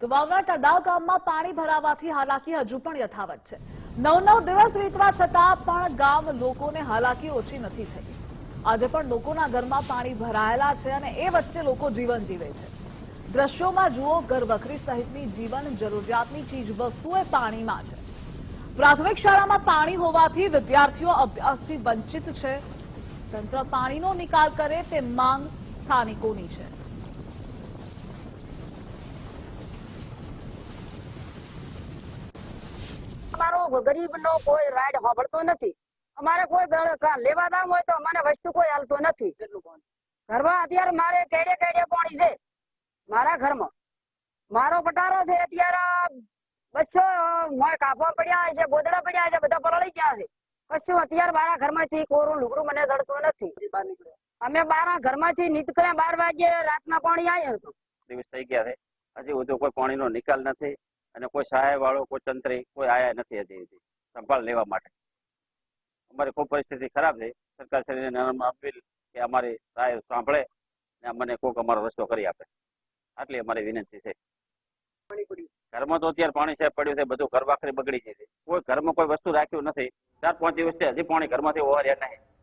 તો વાવના ટડા ગામમાં પાણી ભરાવાથી હાલાકી હજુ પણ યથાવત છે. નવ નવ દિવસ વીતવા છતાં પણ ગામ લોકોને હાલાકી ઓછી નથી થઈ. આજે પણ લોકોના ઘરમાં પાણી ભરાયેલા છે અને એ વચ્ચે લોકો જીવન જીવે છે. દ્રશ્યોમાં જુઓ ઘરવખરી સહિતની જીવન જરૂરિયાતની ચીજ વસ્તુઓ પાણીમાં છે. પ્રાથમિક શાળામાં પાણી હોવાથી વિદ્યાર્થીઓ અભ્યાસથી વંચિત છે. તંત્ર પાણીનો નિકાલ કરે તે માંગ સ્થાનિકોની છે. અમારો ગરીબ નો કોઈ રાઈડ હોબળતો નથી. અમારે કોઈ લેવા દામ હોય તો અમને વસ્તુ કોઈ હાલતો નથી. ઘરમાં અત્યારે મારે કેડે કેડે પાણી છે. મારા ઘરમાં. મારો પટારો છે અત્યારે બસો મોય કાપવા પડ્યા છે, ગોદડા પડ્યા છે, બધા પલળી ગયા છે. કશું અત્યારે મારા ઘરમાંથી કોરું લુગડું મને દળતું નથી. અમે બારા ઘરમાંથી નીકળ્યા બાર વાગે રાતના પાણી આવ્યું હતું. દિવસ થઈ ગયા છે. હજી કોઈ પાણીનો નિકાલ નથી. અને કોઈ સહાય વાળો, કોઈ તંત્રી, કોઈ આયા નથી હજી હજી. સંભાળ લેવા માટે. અમારી ખૂબ પરિસ્થિતિ ખરાબ છે. સરકાર શ્રીને નમ્ર અપીલ કે અમારી રાય સાંભળે ને અમને કોઈક અમારો રસ્તો કરી આપે. આટલી અમારી વિનંતી છે. ઘરમાં તો અત્યારે પાણી સાહેબ પડ્યું છે, બધું ઘર વાખરી બગડી ગઈ છે. કોઈ ઘરમાં કોઈ વસ્તુ રાખ્યું નથી. ચાર પાંચ દિવસથી હજી પાણી ઘરમાંથી ઓહર્યા નહીં.